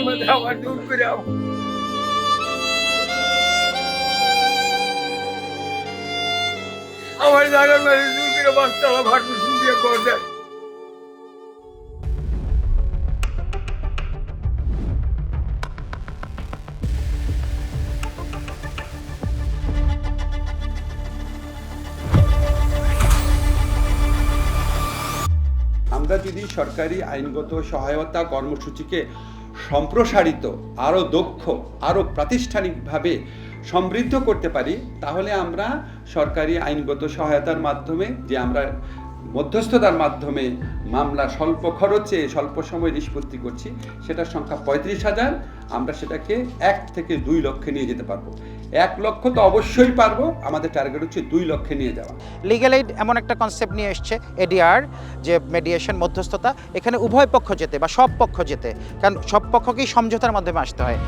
মধ্যে আমার দূর করে আমার ভাটু করে আমরা যদি সরকারি আইনগত সহায়তা কর্মসূচিকে সম্প্রসারিত আরও দক্ষ আরও প্রাতিষ্ঠানিকভাবে সমৃদ্ধ করতে পারি, তাহলে আমরা সরকারি আইনগত সহায়তার মাধ্যমে, যে আমরা মধ্যস্থতার মাধ্যমে মামলা স্বল্প খরচে, স্বল্প সময় নিষ্পত্তি করছি, সেটার সংখ্যা পঁয়ত্রিশ হাজার, আমরা সেটাকে এক থেকে দুই লক্ষে নিয়ে যেতে পারব। এক লক্ষ তো অবশ্যই পারব। আমাদের টার্গেট হচ্ছে দুই লক্ষে নিয়ে যাওয়া। লিগ্যাল এইড এমন একটা কনসেপ্ট নিয়ে এসছে এডিআর যে মেডিয়েশন মধ্যস্থতা। এখানে উভয় পক্ষ যেতে বা সব পক্ষ যেতে। কারণ সব পক্ষকেই সমঝোতার মাধ্যমে আসতে হয়।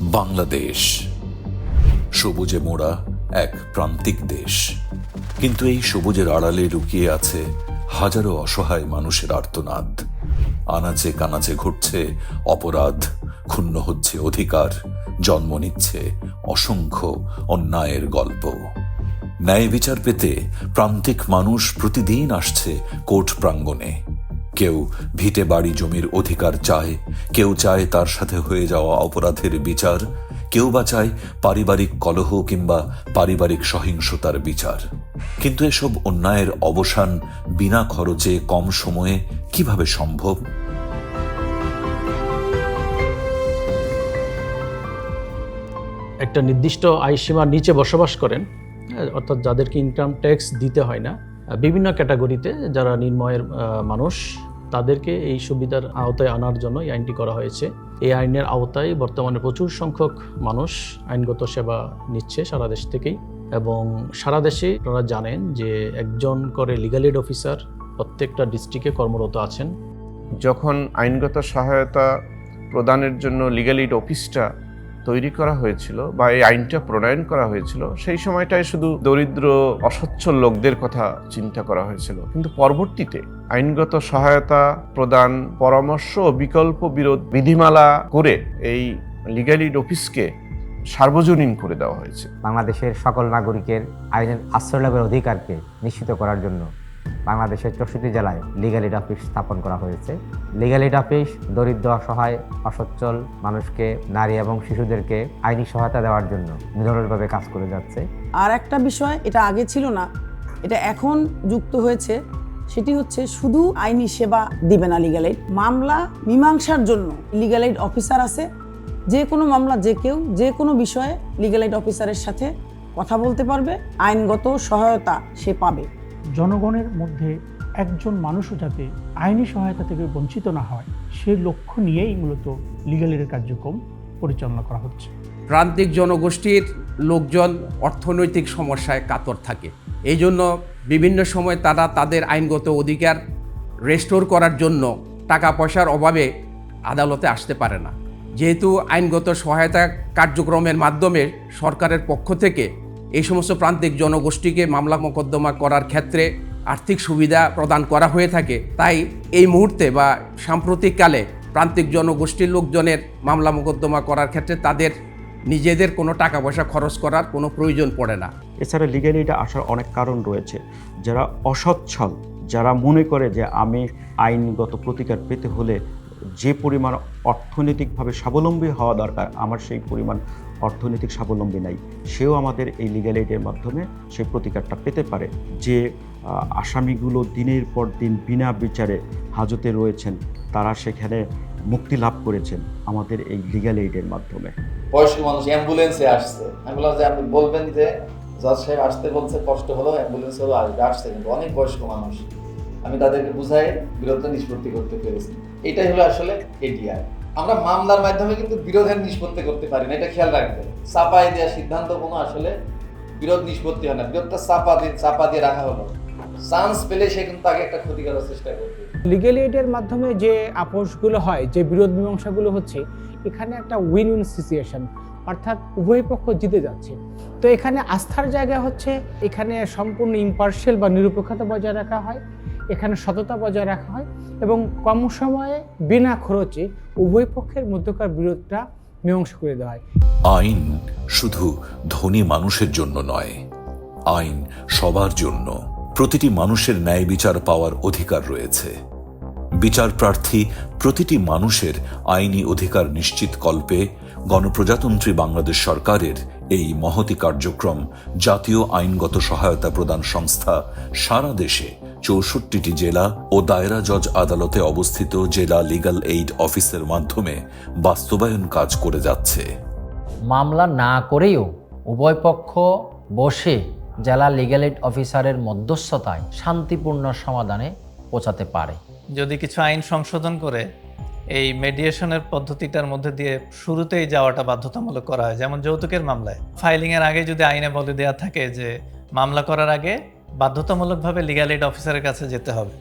বাংলাদেশ সবুজে মোড়া এক প্রান্তিক দেশ। কিন্তু এই সবুজের আড়ালে লুকিয়ে আছে হাজারো অসহায় মানুষের আর্তনাদ। আনাচে কানাচে ঘটছে অপরাধ, ক্ষুণ্ণ হচ্ছে অধিকার, জন্ম নিচ্ছে অসংখ্য অন্যায়ের গল্প। ন্যায় বিচার পেতে প্রান্তিক মানুষ প্রতিদিন আসছে কোর্ট প্রাঙ্গণে। কেউ ভিটে বাড়ি জমির অধিকার চায়, কেউ চায় তার সাথে হয়ে যাওয়া অপরাধের বিচার কেউ বা চায় পারিবারিক কলহ কিংবা পারিবারিক সহিংসতার বিচার। কিন্তু এসব অন্যায়ের অবসান বিনা খরচে কম সময়ে কীভাবে সম্ভব? একটা নির্দিষ্ট আয়সীমার নিচে বসবাস করেন হ্যাঁ, অর্থাৎ যাদেরকে ইনকাম ট্যাক্স দিতে হয় না বিভিন্ন ক্যাটাগরিতে যারা নির্ময়ের মানুষ তাদেরকে এই সুবিধার আওতায় আনার জন্য এই আইনটি করা হয়েছে। এই আইনের আওতায় বর্তমানে প্রচুর সংখ্যক মানুষ আইনগত সেবা নিচ্ছে সারা দেশ থেকেই এবং সারা দেশে আপনারা জানেন যে একজন করে লিগাল এড অফিসার প্রত্যেকটা ডিস্ট্রিক্টে কর্মরত আছেন। যখন আইনগত সহায়তা প্রদানের জন্য লিগ্যাল এইড অফিসটা তৈরি করা হয়েছিল বা এই আইনটা প্রণয়ন করা হয়েছিল, সেই সময়টায় শুধু দরিদ্র অসচ্ছল লোকদের কথা চিন্তা করা হয়েছিল। কিন্তু পরবর্তীতে আইনগত সহায়তা প্রদান, পরামর্শ ও বিকল্প বিরোধ বিধিমালা করে এই লিগ্যাল এইড অফিসকে সার্বজনীন করে দেওয়া হয়েছে। বাংলাদেশের সকল নাগরিকের আইনের আশ্রয় লাভের অধিকারকে নিশ্চিত করার জন্য বাংলাদেশের চৌষট্টি জেলায় লিগাল এড অফিস স্থাপন করা হয়েছে। লিগাল এড অফিস দরিদ্র, অসহায়, অসচ্ছল মানুষকে, নারী এবং শিশুদেরকে আইনি সহায়তা দেওয়ার জন্য নিরলসভাবে কাজ করে যাচ্ছে। আর একটা বিষয়, এটা আগে ছিল না, এটা এখন যুক্ত হয়েছে, সেটি হচ্ছে শুধু আইনি সেবা দিবে না লিগাল এইড মামলা মীমাংসার জন্য লিগাল এইড অফিসার আছে, যে কোনো মামলা যে কেউ, যে কোনো বিষয়ে লিগাল এইড অফিসারের সাথে কথা বলতে পারবে, আইনগত সহায়তা সে পাবে। জনগণের মধ্যে একজন মানুষও যাতে আইনি সহায়তা থেকে বঞ্চিত না হয় সেই লক্ষ্য নিয়েই মূলত লিগালের কার্যক্রম পরিচালনা করা হচ্ছে। প্রান্তিক জনগোষ্ঠীর লোকজন অর্থনৈতিক সমস্যায় কাতর থাকে। এই জন্য বিভিন্ন সময় তারা তাদের আইনগত অধিকার রেস্টোর করার জন্য টাকা পয়সার অভাবে আদালতে আসতে পারে না। যেহেতু আইনগত সহায়তা কার্যক্রমের মাধ্যমে সরকারের পক্ষ থেকে এই সমস্ত প্রান্তিক জনগোষ্ঠীকে মামলা মোকদ্দমা করার ক্ষেত্রে আর্থিক সুবিধা প্রদান করা হয়ে থাকে। তাই এই মুহূর্তে বা সাম্প্রতিককালে প্রান্তিক জনগোষ্ঠীর লোকজনের মামলা মোকদ্দমা করার ক্ষেত্রে তাদের নিজেদের কোনো টাকা পয়সা খরচ করার কোনো প্রয়োজন পড়ে না। এছাড়া লিগালি এটা আসার অনেক কারণ রয়েছে। যারা অসচ্ছল যারা মনে করে যে আমি আইনগত প্রতিকার পেতে হলে যে পরিমাণ অর্থনৈতিকভাবে স্বাবলম্বী হওয়া দরকার, আমার সেই পরিমাণ অর্থনৈতিক স্বাবলম্বী নাই। সেও আমাদের এই লিগ্যাল এইডের মাধ্যমে সে প্রতিকারটা পেতে পারে। যে আসামিগুলো দিনের পর দিন বিনা বিচারে হাজতে রয়েছেন, তারা সেখানে মুক্তি লাভ করেছেন আমাদের এই লিগ্যাল এইডের মাধ্যমে। বয়স্ক মানুষ অ্যাম্বুলেন্সে আসছে। অ্যাম্বুলেন্সে আপনি বলবেন যে, জজ সাহেব আসতে বলছে, কষ্ট হলো অ্যাম্বুলেন্স হলো, আসবে, আসছে কিন্তু অনেক বয়স্ক মানুষ। আমি তাদেরকে বুঝাই বিরোধ নিষ্পত্তি করতে পেরেছি। এটাই হলো আসলে এডিআর আমরা মামলার মাধ্যমে কিন্তু বিরোধের নিষ্পত্তি করতে পারি না, এটা খেয়াল রাখবেন চাপাই দেওয়ার সিদ্ধান্ত কোনো আসলে বিরোধ নিষ্পত্তি হয় না, বিরোধটা চাপা দিয়ে চাপা দিয়ে রাখা হলো। চান্স পেলে সে কিন্তু আগে একটা ক্ষতি করার চেষ্টা করবে। লিগেল এইডের মাধ্যমে যে আপোষগুলো হয়, যে বিরোধ মীমাংসাগুলো হচ্ছে, এখানে একটা উইন উইন সিচুয়েশন অর্থাৎ উভয় পক্ষ জিতে যাচ্ছে। তো এখানে আস্থার জায়গা হচ্ছে, এখানে সম্পূর্ণ ইম্পার্শিয়াল বা নিরপেক্ষতা বজায় রাখা হয়। এখানে সততা বজায় রাখা হয় এবং কম সময়ে বিনা খরচে উভয় পক্ষের মধ্যকার বিরোধটা মীমাংস করে দেওয়া হয়। আইন শুধু ধনী মানুষের জন্য নয়, আইন সবার জন্য। প্রতিটি মানুষের ন্যায় বিচার পাওয়ার অধিকার রয়েছে। বিচার প্রার্থী প্রতিটি মানুষের আইনি অধিকার নিশ্চিত কল্পে গণপ্রজাতন্ত্রী বাংলাদেশ সরকারের এই মহতি কার্যক্রম জাতীয় আইনগত সহায়তা প্রদান সংস্থা সারা দেশে চৌষট্টিটি জেলা ও দায়রা জজ আদালতে অবস্থিত জেলা লিগ্যাল এইড অফিসের মাধ্যমে বাস্তবায়ন কাজ করে যাচ্ছে। মামলা না করেও উভয় পক্ষ বসে জেলা লিগ্যাল এইড অফিসারের মধ্যস্থতায় শান্তিপূর্ণ সমাধানে পৌঁছাতে পারে। যদি কিছু আইন সংশোধন করে এই মেডিয়েশনের পদ্ধতিটার মধ্যে দিয়ে শুরুতেই যাওয়াটা বাধ্যতামূলক করা হয় যেমন যৌতুকের মামলায়। ফাইলিংয়ের আগে যদি আইনে বলে দেওয়া থাকে যে মামলা করার আগে বাধ্যতামূলকভাবে লিগ্যাল এইড অফিসারের কাছে যেতে হবে।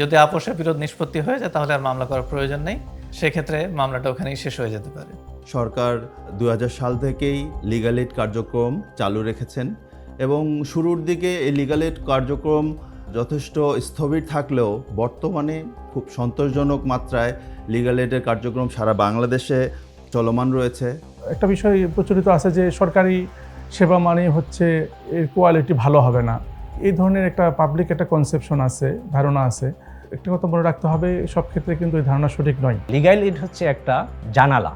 যদি আপোষে বিরোধ নিষ্পত্তি হয়ে যায় তাহলে আর মামলা করার প্রয়োজন নেই। সেক্ষেত্রে মামলাটা ওখানেই শেষ হয়ে যেতে পারে। সরকার দু হাজার সাল থেকেই লিগাল এইড কার্যক্রম চালু রেখেছেন এবং শুরুর দিকে এই লিগাল এইড কার্যক্রম যথেষ্ট স্থবির থাকলেও বর্তমানে খুব সন্তোষজনক মাত্রায় লিগাল এইডের কার্যক্রম সারা বাংলাদেশে চলমান রয়েছে। একটা বিষয় প্রচলিত আছে যে সরকারি সেবা মানে হচ্ছে এর কোয়ালিটি ভালো হবে না। এই ধরনের একটা পাবলিক একটা কনসেপশন আছে ধারণা আছে। একটা কথা মনে রাখতে হবে সব ক্ষেত্রে কিন্তু এই ধারণা সঠিক নয়। লিগ্যাল এইড হচ্ছে একটা জানালা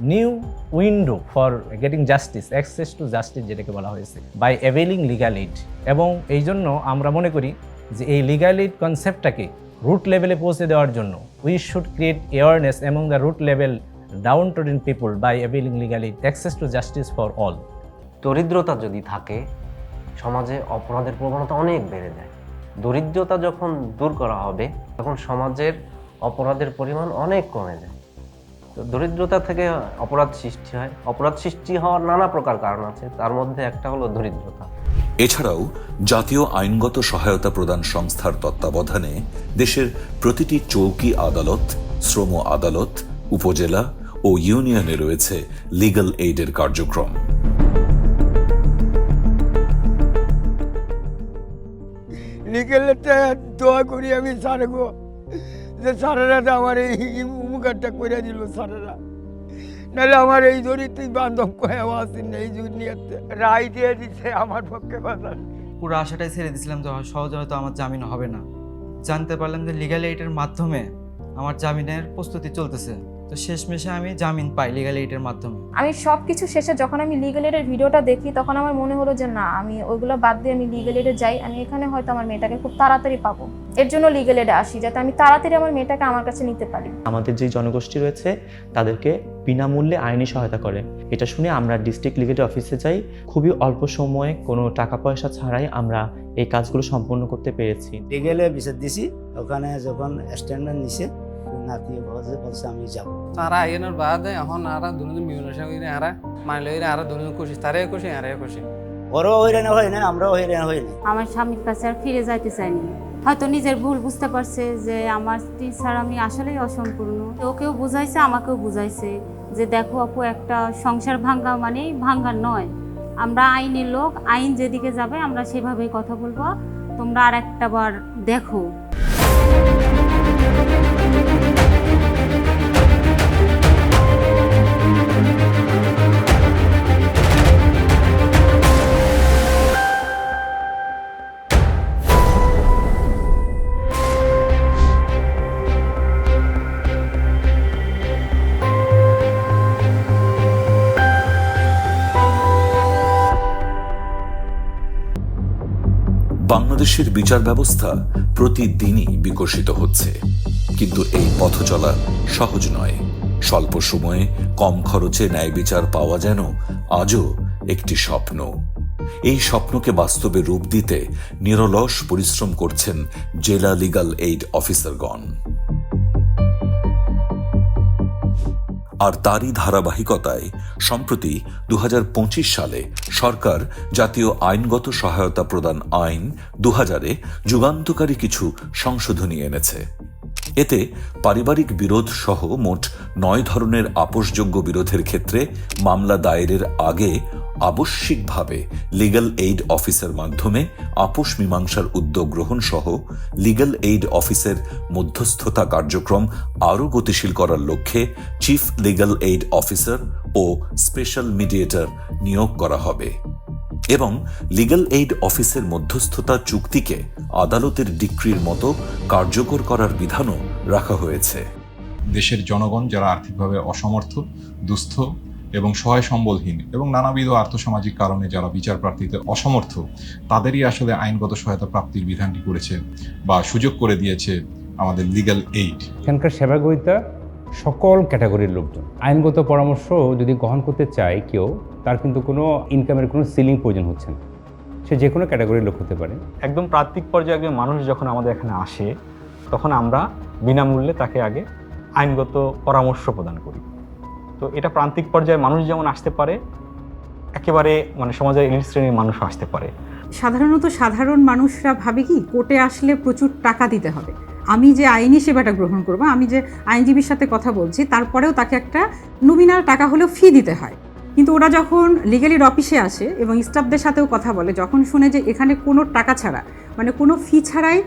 new window for getting justice access to justice যেটাকে বলা হয়েছে বাই অ্যাভেলিং লিগাল এইড এবং এই জন্য আমরা মনে করি যে এই লিগ্যাল এইড কনসেপ্টটাকে রুট লেভেলে পৌঁছে দেওয়ার জন্য we should create awareness among the root level down to in people by availing legal aid access to justice for all দরিদ্রতা যদি থাকে সমাজে অপরাধের প্রবণতা অনেক বেড়ে যায়। দরিদ্রতা যখন দূর করা হবে, তখন সমাজের অপরাধের পরিমাণ অনেক কমে যায়। তো দরিদ্রতা থেকে অপরাধ সৃষ্টি হয়। অপরাধ সৃষ্টি হওয়ার নানা প্রকার কারণ আছে। তার মধ্যে একটা হলো দরিদ্রতা। এছাড়াও জাতীয় আইনগত সহায়তা প্রদান সংস্থার তত্ত্বাবধানে দেশের প্রতিটি চৌকি আদালত, শ্রম আদালত, উপজেলা ও ইউনিয়নে রয়েছে লিগ্যাল এইডের কার্যক্রম। লিগেলেরটা দোয়া করি আমি স্যার গো যে স্যারেরা তো আমার এই উপকারটা করে দিল স্যারেরা। নাহলে আমার এই দরিদ্র বান্ধব কয়ে আসেন না, এই দুনিয়াতে রায় দিয়ে দিছে আমার পক্ষে কথা পুরো আশাটাই ছেড়ে দিয়েছিলাম যে সহজে হয়তো আমার জামিন হবে না। জানতে পারলাম যে লিগাল এইডের মাধ্যমে আমার জামিনের প্রস্তুতি চলতেছে। তো শেষমেশে আমি জামিন পাই লিগাল এইডের মাধ্যমে। আমি সব কিছু শেষে যখন আমি লিগেল এডের ভিডিওটা দেখি তখন আমার মনে হলো যে না আমি ওইগুলো বাদ দিয়ে আমি লিগেল এডে যাই। আমি এখানে হয়তো আমার মেয়েটাকে খুব তাড়াতাড়ি পাবো। এর জন্য লিগেল এডে আসি যাতে আমি তাড়াতাড়ি আমার মেয়েটাকে আমার কাছে নিতে পারি। আমাদের যে জনগোষ্ঠী রয়েছে তাদেরকে বিনামূল্যে আইনি সহায়তা করে। এটা শুনে আমরা ডিস্ট্রিক্ট লিগেল অফিসে যাই। খুবই অল্প সময়ে কোনো টাকা পয়সা ছাড়াই আমরা এই কাজগুলো সম্পন্ন করতে পেরেছি। লিগেলে বিচার দিছি। ওখানে যখন স্ট্যান্ডার্ড নিছে নাতি বলছে বলছে আমি যাব। তারা আইনের বাদ এখন আরা দুজন মিউনেশন কইরে আরা মাইলে কইরে আরা দুজন খুশি তারে খুশি আরে খুশি। ওরও হইরান হয় না আমরাও হইরান হই না আমার স্বামীর কাছে আর ফিরে যাইতে চাইনি। হয়তো নিজের ভুল বুঝতে পারছে যে আমার স্ত্রী ছাড়া আমি আসলেই অসম্পূর্ণ। ওকেও বুঝাইছে আমাকেও বুঝাইছে যে দেখো আপু একটা সংসার ভাঙ্গা মানে ভাঙ্গা নয়। আমরা আইনের লোক আইন যেদিকে যাবে আমরা সেভাবেই কথা বলব। তোমরা আর একটা বার দেখো। বাংলাদেশের বিচার ব্যবস্থা প্রতিদিনই বিকশিত হচ্ছে। কিন্তু এই পথ চলা সহজ নয়। স্বল্প সময়ে কম খরচে ন্যায় বিচার পাওয়া যেন আজও একটি স্বপ্ন। এই স্বপ্নকে বাস্তবে রূপ দিতে নিরলস পরিশ্রম করছেন জেলা লিগাল এইড অফিসারগণ আর তারই ধারাবাহিকতায়, সম্প্রতি দু হাজার পঁচিশ সালে সরকার জাতীয় আইনগত সহায়তা প্রদান আইন দু হাজারে যুগান্তকারী কিছু সংশোধনী এনেছে। এতে পারিবারিক বিরোধ সহ মোট নয় ধরনের আপোষযোগ্য বিরোধের ক্ষেত্রে মামলা দায়েরের আগে আবশ্যিকভাবে লিগ্যাল এইড অফিসের মাধ্যমে আপোষ মীমাংসার উদ্যোগ গ্রহণ সহ লিগ্যাল এইড অফিসের মধ্যস্থতা কার্যক্রম আরও গতিশীল করার লক্ষ্যে চিফ লিগ্যাল এইড অফিসার ও স্পেশাল মিডিয়েটর নিয়োগ করা হবে এবং লিগ্যাল এইড অফিসের মধ্যস্থতা চুক্তিকে আদালতের ডিক্রির মতো কার্যকর করার বিধানও রাখা হয়েছে। দেশের জনগণ যারা আর্থিকভাবে অসমর্থ, দুস্থ এবং সহায় সম্বলহীন এবং নানাবিধ আর্থসামাজিক কারণে যারা বিচার প্রার্থীতে অসমর্থ তাদেরই আসলে আইনগত সহায়তা প্রাপ্তির বিধানটি করেছে বা সুযোগ করে দিয়েছে আমাদের লিগ্যাল এইড এখানকার সেবাগ্রহীতা সকল ক্যাটাগরির লোকজন। আইনগত পরামর্শ যদি গ্রহণ করতে চায় কেউ তার কিন্তু কোনো ইনকামের কোনো সিলিং প্রয়োজন হচ্ছে না। সে যে কোনো ক্যাটাগরির লোক হতে পারে। একদম প্রান্তিক পর্যায়ে একজন মানুষ যখন আমাদের এখানে আসে তখন আমরা বিনামূল্যে তাকে আগে আইনগত পরামর্শ প্রদান করি। তো এটা প্রান্তিক পর্যায়ে মানুষ যেমন আসতে পারে, একেবারে মানে সমাজের এলিট শ্রেণির মানুষও আসতে পারে। সাধারণত সাধারণ মানুষরা ভাবে কি, কোর্টে আসলে প্রচুর টাকা দিতে হবে। আমি যে আইনি সেবাটা গ্রহণ করব, আমি যে আইনজীবীর সাথে কথা বলছি, তারপরেও তাকে একটা নমিনাল টাকা হলেও ফি দিতে হয়। কিন্তু ওরা যখন লিগেলির অফিসে আসে এবং স্টাফদের সাথেও কথা বলে, যখন শুনে যে এখানে কোনো টাকা ছাড়া মানে কোনো ফি ছাড়াই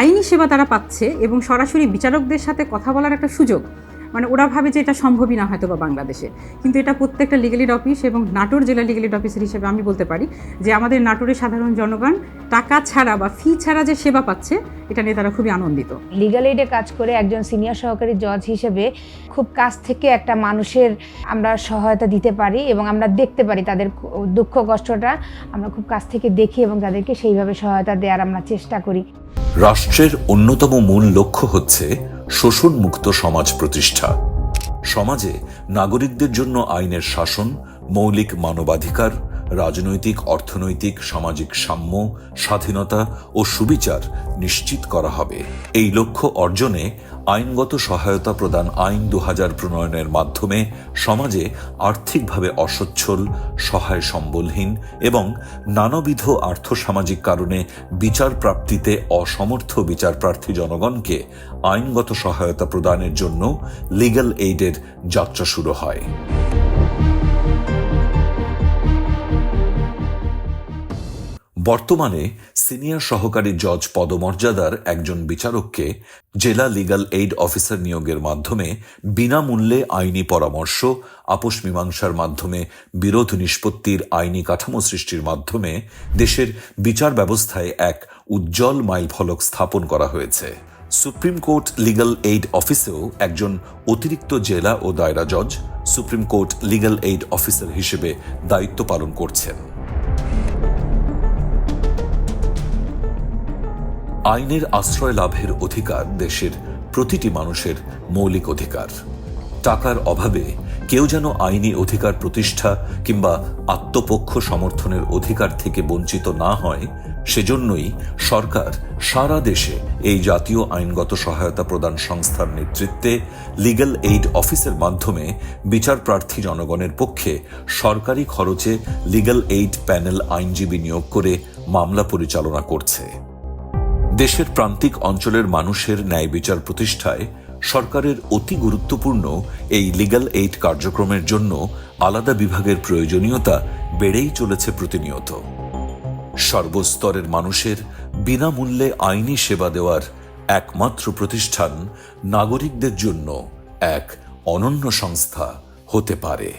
আইনি সেবা তারা পাচ্ছে এবং সরাসরি বিচারকদের সাথে কথা বলার একটা সুযোগ মানে ওরা ভাবে যে এটা সম্ভবই না হয়তো বা বাংলাদেশে। কিন্তু এটা প্রত্যেকটা লিগেলিড অফিস এবং নাটোর জেলা লিগেলিড অফিসের হিসেবে আমি বলতে পারি যে আমাদের নাটোরের সাধারণ জনগণ টাকা ছাড়া বা ফি ছাড়া যে সেবা পাচ্ছে এটা নিয়ে তারা খুবই আনন্দিত। লিগাল এইডে কাজ করে একজন সিনিয়র সহকারী জজ হিসেবে খুব কাছ থেকে একটা মানুষের আমরা সহায়তা দিতে পারি এবং আমরা দেখতে পারি তাদের দুঃখ কষ্টটা। আমরা খুব কাছ থেকে দেখি এবং তাদেরকে সেইভাবে সহায়তা দেওয়ার আমরা চেষ্টা করি। রাষ্ট্রের অন্যতম মূল লক্ষ্য হচ্ছে শোষণমুক্ত সমাজ প্রতিষ্ঠা। সমাজে নাগরিকদের জন্য আইনের শাসন মৌলিক মানবাধিকার রাজনৈতিক, অর্থনৈতিক, সামাজিক সাম্য, স্বাধীনতা ও সুবিচার নিশ্চিত করা হবে। এই লক্ষ্য অর্জনে আইনগত সহায়তা প্রদান আইন দু হাজার প্রণয়নের মাধ্যমে সমাজে আর্থিকভাবে অসচ্ছল, সহায় সম্বলহীন এবং নানাবিধ আর্থসামাজিক কারণে বিচার প্রাপ্তিতে অসমর্থ বিচার প্রার্থী জনগণকে আইনগত সহায়তা প্রদানের জন্য লিগ্যাল এইডের যাত্রা শুরু হয়। বর্তমানে সিনিয়র সহকারী জজ পদমর্যাদার একজন বিচারককে জেলা লিগাল এইড অফিসার নিয়োগের মাধ্যমে বিনামূল্যে আইনি পরামর্শ, আপোষ মীমাংসার মাধ্যমে বিরোধ নিষ্পত্তির আইনি কাঠামো সৃষ্টির মাধ্যমে দেশের বিচার ব্যবস্থায় এক উজ্জ্বল মাইলফলক স্থাপন করা হয়েছে। সুপ্রিম কোর্ট লিগ্যাল এইড অফিসেও একজন অতিরিক্ত জেলা ও দায়রা জজ supreme court legal aid officer হিসেবে দায়িত্ব পালন করছেন। আইনের আশ্রয় লাভের অধিকার দেশের প্রতিটি মানুষের মৌলিক অধিকার। টাকার অভাবে কেউ যেন আইনি অধিকার প্রতিষ্ঠা কিংবা আত্মপক্ষ সমর্থনের অধিকার থেকে বঞ্চিত না হয়, সেজন্যই সরকার সারা দেশে এই জাতীয় আইনগত সহায়তা প্রদান সংস্থার নেতৃত্বে লিগ্যাল এইড অফিসের মাধ্যমে বিচার প্রার্থী জনগণের পক্ষে সরকারি খরচে লিগ্যাল এইড প্যানেল আইনজীবী নিয়োগ করে মামলা পরিচালনা করছে। দেশের প্রান্তিক অঞ্চলের মানুষের ন্যায় বিচার প্রতিষ্ঠায় সরকারের অতি গুরুত্বপূর্ণ এই লিগ্যাল এইড কার্যক্রমের জন্য আলাদা বিভাগের প্রয়োজনীয়তা বেড়েই চলেছে প্রতিনিয়ত। সর্বস্তরের মানুষের বিনামূল্যে আইনি সেবা দেওয়ার একমাত্র প্রতিষ্ঠান নাগরিকদের জন্য এক অনন্য সংস্থা হতে পারে।